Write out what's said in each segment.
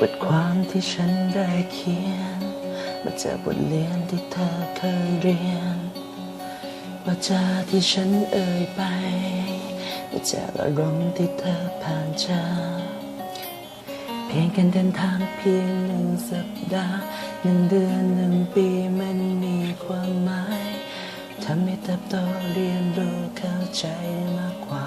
บทความที่ฉันได้เขียน มาจากบทเรียนที่เธอเคยเรียนวาจาที่ฉันเอ่ยไป มาจากอารมณ์ที่เธอผ่านเจอเพียงการเดินทางเพียงหนึ่งสัปดาห์หนึ่งเดือนหนึ่งปีมันมีความหมายทำให้เติบโตเรียนรู้เข้าใจมากกว่า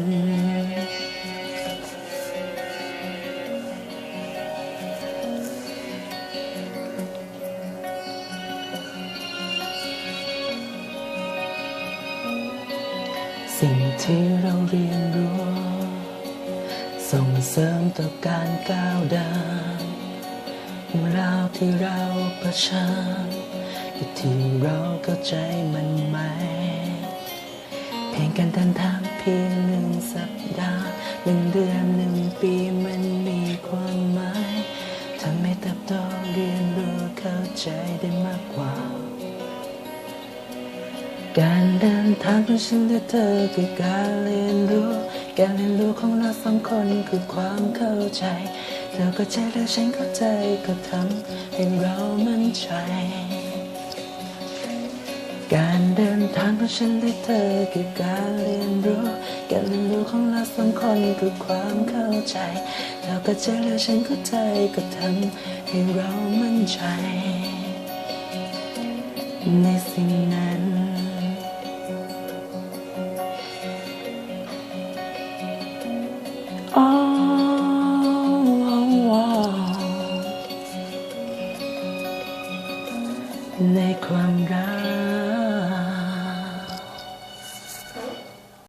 น สิ่งที่เราเรียนรู้ ส่งเสริมต่อการก้าวเดินเรื่าวที่เราเผชิญคือที่เราเข้าใจมันไหม เพียงการเดินทางเพียงหนึ่งสัปดาห์หนึ่งเดือนหนึ่งปีมันมีความหมายทำให้เติบโตเรียนรู้เข้าใจได้มากกว่า การเดินทางของฉันและเธอคือการเรียนรู้ การเรียนรู้ของเราสองคนคือความเข้าใจ เธอเข้าใจและฉันเข้าใจก็ทำให้เรามั่นใจ การเดินทางของฉันและเธอคือการเรียนรู้ การเรียนรู้ของเราสองคนคือความเข้าใจ เธอเข้าใจและฉันเข้าใจก็ทำให้เรามั่นใจ ในสิ่งนั้น ในความรัก